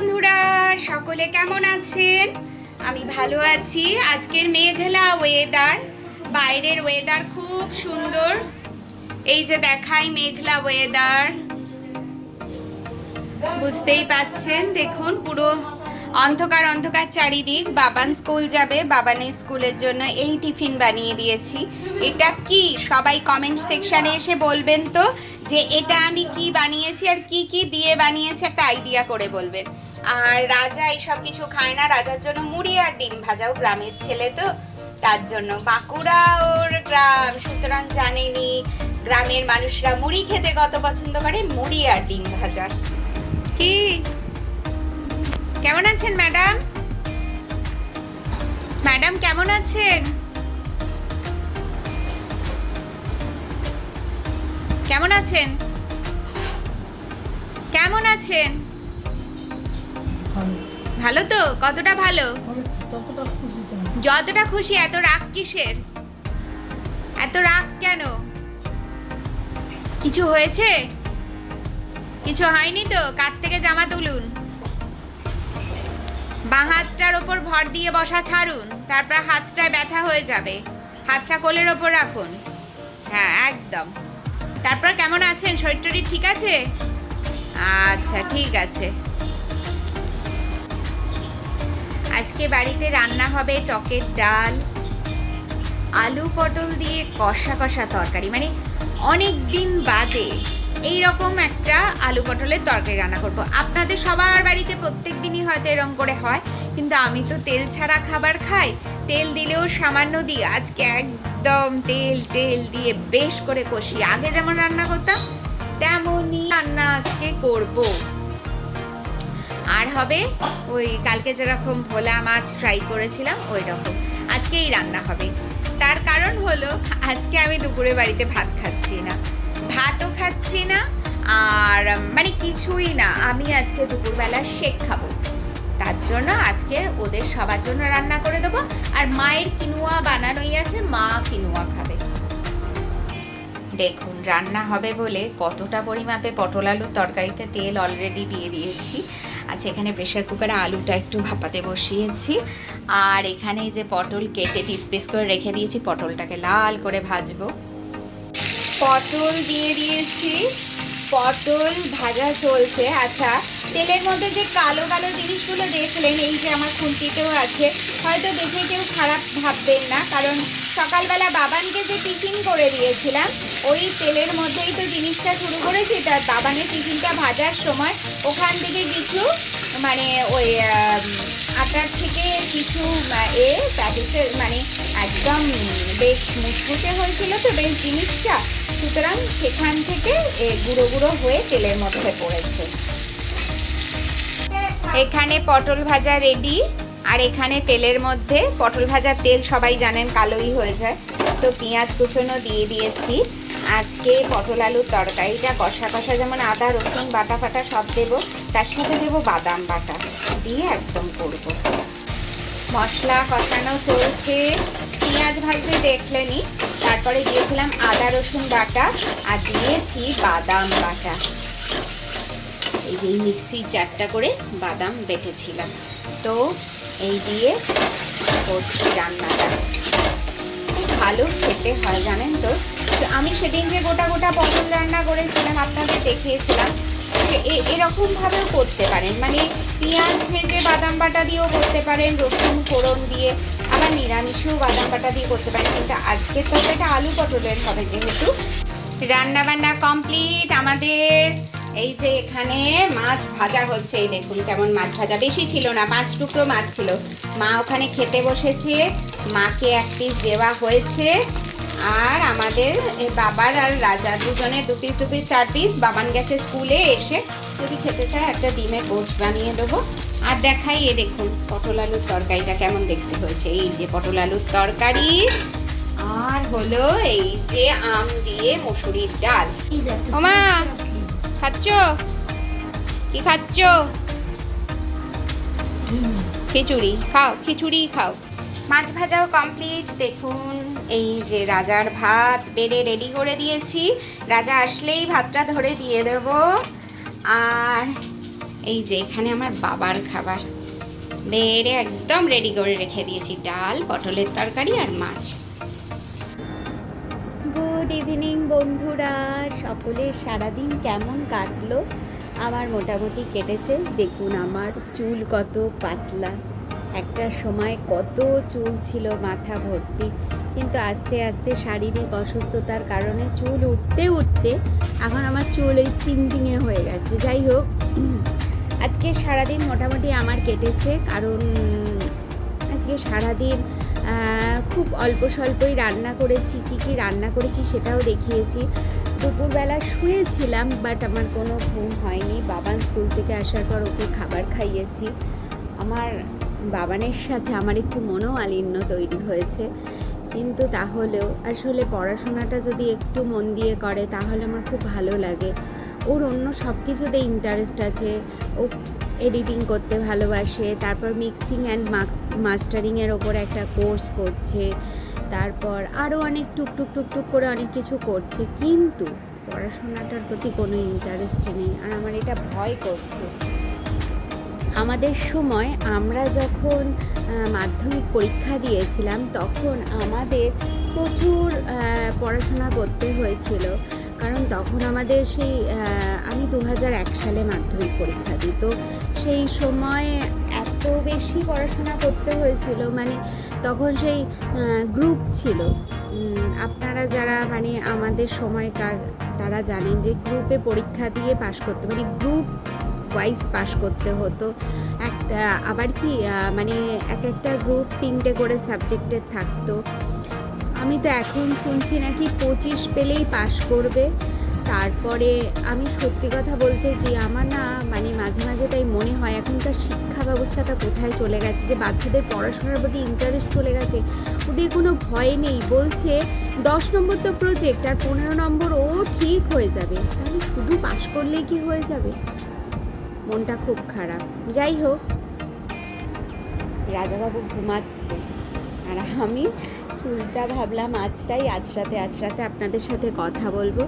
বন্ধুরা, সকলে কেমন আছেন? আমি ভালো আছি। আজকের মেঘলা ওয়েদার বাইরের ওয়েদার খুব সুন্দর। এই যে দেখাই মেঘলা ওয়েদার বুঝতেই পাচ্ছেন, দেখুন পুরো অন্ধকার অন্ধকার চারিদিক। বাবান স্কুল যাবে, বাবানের স্কুলের জন্য এই টিফিন বানিয়ে দিয়েছি। এটা কি? সবাই কমেন্ট সেকশানে এসে বলবেন তো যে এটা আমি কি বানিয়েছি আর কি কি দিয়ে বানিয়েছি, একটা আইডিয়া করে বলবেন। আর রাজা এইসব কিছু খায় না, রাজার জন্য মুড়ি আর ডিম ভাজাও গ্রামের ছেলে তো। তার জন্য বাঁকুড়া ওর গ্রাম। সুতরাং জানেনি গ্রামের মানুষরা মুড়ি খেতে কত পছন্দ করে, মুড়ি আর ডিম ভাজা। কি? কেমন আছেন ম্যাডাম? ম্যাডাম কেমন আছেন? কেমন আছেন? কেমন আছেন? ভালো তো? কতটা ভালো? যতটা খুশি এত রাগ কিসের? এত রাগ কেন? কিছু হয়েছে? কিছু হয়নি তো? কার থেকে জামা তুলুন? বাঁ হাতটার ওপর ভর দিয়ে বসা ছাড়ুন তারপর হাতটায় ব্যথা হয়ে যাবে। হাতটা কোলের ওপর রাখুন। হ্যাঁ একদম। তারপর কেমন আছেন? শরীর টরীর ঠিক আছে? আচ্ছা ঠিক আছে। আজকে বাড়িতে রান্না হবে টকের ডাল, আলু পটল দিয়ে কষা কষা তরকারি। মানে অনেক দিন বাদে এই রকম একটা আলু পটলের তরকারি রান্না করব। আপনাদের সবার বাড়িতে প্রত্যেক দিনই হয়তো এরকম করে হয়, কিন্তু আমি তো তেল ছাড়া খাবার খাই। তেল দিলেও সামান্য দিই আজকে একদম তেল টেল দিয়ে বেশ করে কষি। আগে যেমন রান্না করতাম, তেমনই রান্না আজকে করব। আর হবে ওই কালকে যেরকম ভোলা মাছ ফ্রাই করেছিলাম ওই রকম আজকেই রান্না হবে। তার কারণ হলো, আজকে আমি দুপুরে বাড়িতে ভাত খাচ্ছি না। ভাতও খাচ্ছি না, আর মানে কিছুই না। আমি আজকে দুপুরবেলা শেক খাব। তার জন্য আজকে ওদের সবার জন্য রান্না করে দেবো, আর মায়ের কিনুয়া বানানোই আছে, মা কিনুয়া খাবে। দেখুন, রান্না হবে বলে কতটা পরিমাপে পটল আলুর তরকারিতে তেল অলরেডি দিয়ে দিয়েছি। আচ্ছা এখানে প্রেশার কুকারে আলুটা একটু ভাপাতে বসিয়েছি। আর এখানে যে পটল কেটে পিস পিস করে রেখে দিয়েছি, পটলটাকে লাল করে ভাজবো। পটল দিয়ে দিয়েছি। পটল ভাজা চলছে। আচ্ছা তেলের মধ্যে যে কালো কালো জিনিসগুলো দেখলেন, এই যে আমার খুন্তিতেও আছে, হয়তো দেখে কেউ খারাপ ভাববেন না, কারণ সকালবেলা বাবানকে যে টিফিন করে দিয়েছিলাম, ওই তেলের মধ্যেই তো জিনিসটা শুরু করেছি তার বাবানের টিফিনটা ভাজার সময় ওখান থেকে কিছু মানে ওই আটার থেকে কিছু এ প্যাকেটের মানে একদম বেশ মুচমুচে হয়েছিল তো বেশ জিনিসটা, সুতরাং সেখান থেকে গুঁড়ো গুঁড়ো হয়ে তেলের মধ্যে পড়েছে। এখানে পটল ভাজা রেডি আর এখানে তেলের মধ্যে পটল ভাজার তেল সবাই জানেন কালোই হয়ে যায়। তো পেঁয়াজ কুচনো দিয়ে দিয়েছি। আজকে পটল আলুর তরকারিটা কষা কষা যেমন আদা, রসুন, বাটা ফাটা সব দেবো, তার সাথে দেবো বাদাম বাটা দিয়ে একদম করব। মশলা কষানো চলছে। পেঁয়াজ ভাজতে দেখলেনি, তারপরে দিয়েছিলাম আদা, রসুন বাটা, আর দিয়েছি বাদাম বাটা। এই যে মিক্সি চারটা করে বাদাম বেটেছিলাম। তো এই দিয়ে করছি রান্নাটা। ভালো খেতে হয়, জানেন তো? আমি সেদিন যে গোটা গোটা পটল রান্না করেছিলাম আপনাদের দেখিয়েছিলাম এরকমভাবেও করতে পারেন। মানে পেঁয়াজ ভেজে বাদাম বাটা দিয়েও করতে পারেন, রসুন ফোড়ন দিয়ে, আবার নিরামিষেও বাদাম বাটা দিয়ে করতে পারেন। কিন্তু আজকের তরকারিটা আলু পটলের হবে যেহেতু। রান্নাবান্না কমপ্লিট আমাদের। এই যে এখানে মাছ ভাজা হচ্ছে এই দেখুন কেমন মাছ ভাজা। বেশি ছিল না পাঁচ টুকরো মাছ ছিল। মা ওখানে খেতে বসেছে মাকে এক পিস দেওয়া হয়েছে আর আমাদের বাবার আর রাজা দুজনে দু পিস দু পিস চার পিস বাবান গেছে স্কুলে এসে যদি খেতে চায় একটা ডিমের পোস্ট বানিয়ে দেবো। আর দেখাই এ দেখুন পটল আলুর তরকারিটা কেমন দেখতে হয়েছে। এই যে পটল আলুর তরকারি আর হলো এই যে আম দিয়ে মসুরির ডাল। ওমা! খাচ্ছ? কি খাচ্ছ? খিচুড়ি, খাও খিচুড়ি খাও। মাছ ভাজাও কমপ্লিট। দেখুন, এই যে রাজার ভাত বেড়ে রেডি করে দিয়েছি। রাজা আসলেই ভাতটা ধরে দিয়ে দেব। আর এই যে এখানে আমার বাবার খাবার। বেড়ে একদম রেডি করে রেখে দিয়েছি। ডাল, পটলের তরকারি আর মাছ। গুড ইভিনিং বন্ধুরা। সকলের সারাদিন কেমন কাটলো? আমার মোটামুটি কেটেছে। দেখুন আমার চুল কত পাতলা। একটা সময় কত চুল ছিল মাথা ভর্তি। কিন্তু আস্তে আস্তে শারীরিক অসুস্থতার কারণে চুল উঠতে উঠতে এখন আমার চুল এই চিংটিংয়ে হয়ে গেছে। যাই হোক, আজকে সারাদিন মোটামুটি আমার কেটেছে। কারণ, আজকে সারাদিন খুব অল্প স্বল্পই রান্না করেছি, কি কি রান্না করেছি সেটাও দেখিয়েছি। দুপুরবেলা শুয়েছিলাম বাট আমার কোনো ঘুম হয়নি। বাবান স্কুল থেকে আসার পর ওকে খাবার খাইয়েছি। আমার বাবানের সাথে আমার একটু মনোমালিন্য তৈরি হয়েছে। কিন্তু তাহলেও, আসলে পড়াশোনাটা যদি একটু মন দিয়ে করে, তাহলে আমার খুব ভালো লাগে। ওর অন্য সব কিছুতে ইন্টারেস্ট আছে। ও এডিটিং করতে ভালোবাসে, তারপর মিক্সিং অ্যান্ড মাক্স মাস্টারিংয়ের ওপর একটা কোর্স করছে, তারপর আরও অনেক টুকটুক টুকটুক করে অনেক কিছু করছে, কিন্তু পড়াশোনাটার প্রতি কোনো ইন্টারেস্ট নেই। আর আমার এটা ভয় করছে। আমাদের সময় আমরা যখন মাধ্যমিক পরীক্ষা দিয়েছিলাম, তখন আমাদের প্রচুর পড়াশোনা করতে হয়েছিল। কারণ তখন আমাদের সেই আমি দু সালে মাধ্যমিক পরীক্ষা দিই, তো সেই সময় এত বেশি পড়াশোনা করতে হয়েছিল মানে তখন সেই গ্রুপ ছিল। আপনারা যারা মানে আমাদের সময়কার তারা জানেন যে গ্রুপে পরীক্ষা দিয়ে পাশ করতে মানে গ্রুপ ওয়াইজ পাশ করতে হতো। একটা, আবার কি মানে এক একটা গ্রুপ তিনটে করে সাবজেক্টের থাকতো। আমি তো এখন শুনছি নাকি পঁচিশ পেলেই পাশ করবে। তারপরে আমি সত্যি কথা বলতে কি, আমার না মানে মাঝে মাঝে তাই মনে হয় এখনকার শিক্ষা ব্যবস্থাটা কোথায় চলে গেছে, যে বাচ্চাদের পড়াশোনার প্রতি ইন্টারেস্ট চলে গেছে, ওদের কোনো ভয় নেই, বলছে দশ নম্বর তো প্রজেক্ট আর পনেরো নম্বর ও ঠিক হয়ে যাবে, তাহলে শুধু পাশ করলেই কি হয়ে যাবে? মনটা খুব খারাপ। যাই হোক, রাজাবাবু ঘুমাচ্ছে আর আমি চুলটা ভাবলাম আছড়াই আছড়াতে আছড়াতে আপনাদের সাথে কথা বলব।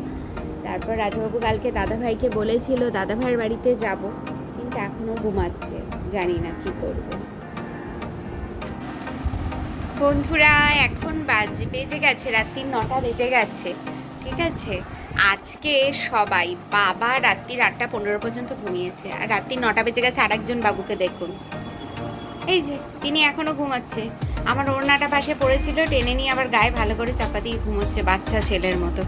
তারপর রাজাবাবু কালকে দাদাভাইকে বলেছিল, দাদাভাইয়ের বাড়িতে যাব, কিন্তু এখনও ঘুমাচ্ছে, জানি না কি করব। বন্ধুরা, এখন বাজ, বেজে গেছে, রাত্রি নটা বেজে গেছে, ঠিক আছে? আজকে সবাই বাবা রাত্রির আটটা পনেরো পর্যন্ত ঘুমিয়েছে, আর রাত্রি নটা বেজে গেছে, আরেকজন বাবুকে দেখুন। এই যে, তিনি এখনও ঘুমাচ্ছে। আমার ওড়নাটা পাশে পড়েছিল, টেনে নিয়ে আবার গায়ে ভালো করে চাপা দিয়ে ঘুমোচ্ছে, বাচ্চা ছেলের মতো।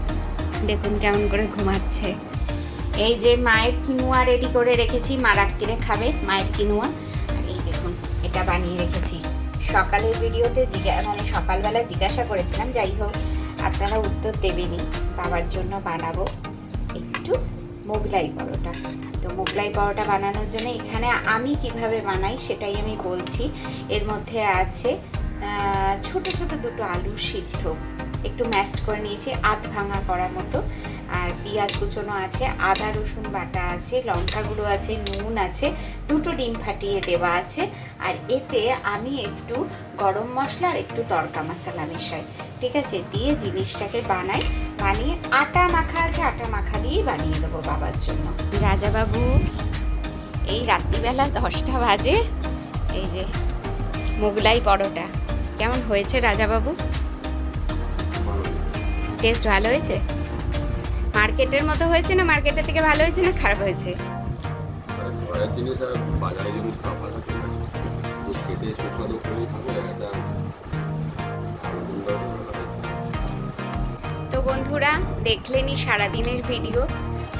দেখুন কেমন করে ঘুমাচ্ছে। এই যে মায়ের কিনুয়া রেডি করে রেখেছি, মা রাত্রিরে খাবে মায়ের কিনুয়া। আর এই দেখুন, এটা বানিয়ে রেখেছি। সকালের ভিডিওতে জিজ্ঞা মানে সকালবেলা জিজ্ঞাসা করেছিলাম, যাই হোক, আপনারা উত্তর দেবেনই। বাবার জন্য বানাবো একটু মোগলাই পরোটা। তো মোগলাই পরোটা বানানোর জন্য এখানে আমি কীভাবে বানাই সেটাই আমি বলছি। এর মধ্যে আছে ছোট ছোট দুটো আলু সিদ্ধ। একটু ম্যাশড করে নিয়েছি, আধ ভাঙা করা মতো। আর পেঁয়াজ কুচোনো আছে, আদা, রসুন বাটা আছে লঙ্কা গুঁড়ো আছে, নুন আছে, দুটো ডিম ফাটিয়ে দেওয়া আছে। আর এতে আমি একটু গরম মশলা আর একটু তড়কা মশলা মেশাই। ঠিক আছে? দিয়ে জিনিসটাকে বানাই। বানিয়ে আটা মাখা আছে, আটা মাখা দিয়েই বানিয়ে দেবো বাবার জন্য। রাজাবাবু, এই রাত্রিবেলা দশটা বাজে। এই যে মোগলাই পরোটা। কেমন হয়েছে রাজাবাবু? টেস্ট ভালো হয়েছে? মার্কেটের মতো হয়েছে না? মার্কেটের থেকে ভালো হয়েছে না খারাপ হয়েছে। তো বন্ধুরা দেখলেনি সারাদিনের ভিডিও।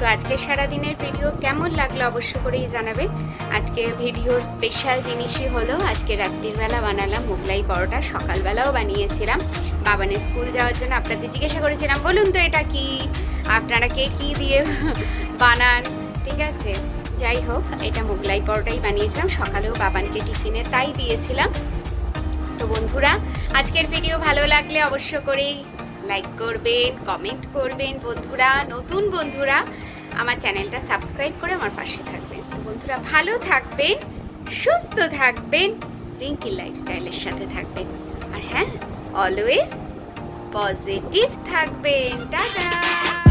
তো আজকের সারাদিনের ভিডিও কেমন লাগল অবশ্য করেই জানাবেন। আজকের ভিডিওর স্পেশাল জিনিসই হলো, আজকে রাত্রির বেলা বানালাম মোগলাই পরোটা। সকালবেলাও বানিয়েছিলাম। বাবানের স্কুল যাওয়ার জন্য আপনাদের জিজ্ঞাসা করেছিলাম, বলুন তো এটা কি? আপনারা কে কি দিয়ে বানান? ঠিক আছে, যাই হোক, এটা মোগলাই পরোটাই বানিয়েছিলাম। সকালেও বাবানকে টিফিনে তাই দিয়েছিলাম। তো বন্ধুরা, আজকের ভিডিও ভালো লাগলে অবশ্য করেই লাইক করবেন কমেন্ট করবেন। বন্ধুরা, নতুন বন্ধুরা আমার চ্যানেলটা সাবস্ক্রাইব করে আমার পাশে থাকবেন। বন্ধুরা ভালো থাকবেন, সুস্থ থাকবেন, রিঙ্কি লাইফস্টাইলের সাথে থাকবেন। আর হ্যাঁ অলওয়েজ পজিটিভ থাকবেন। টাটা!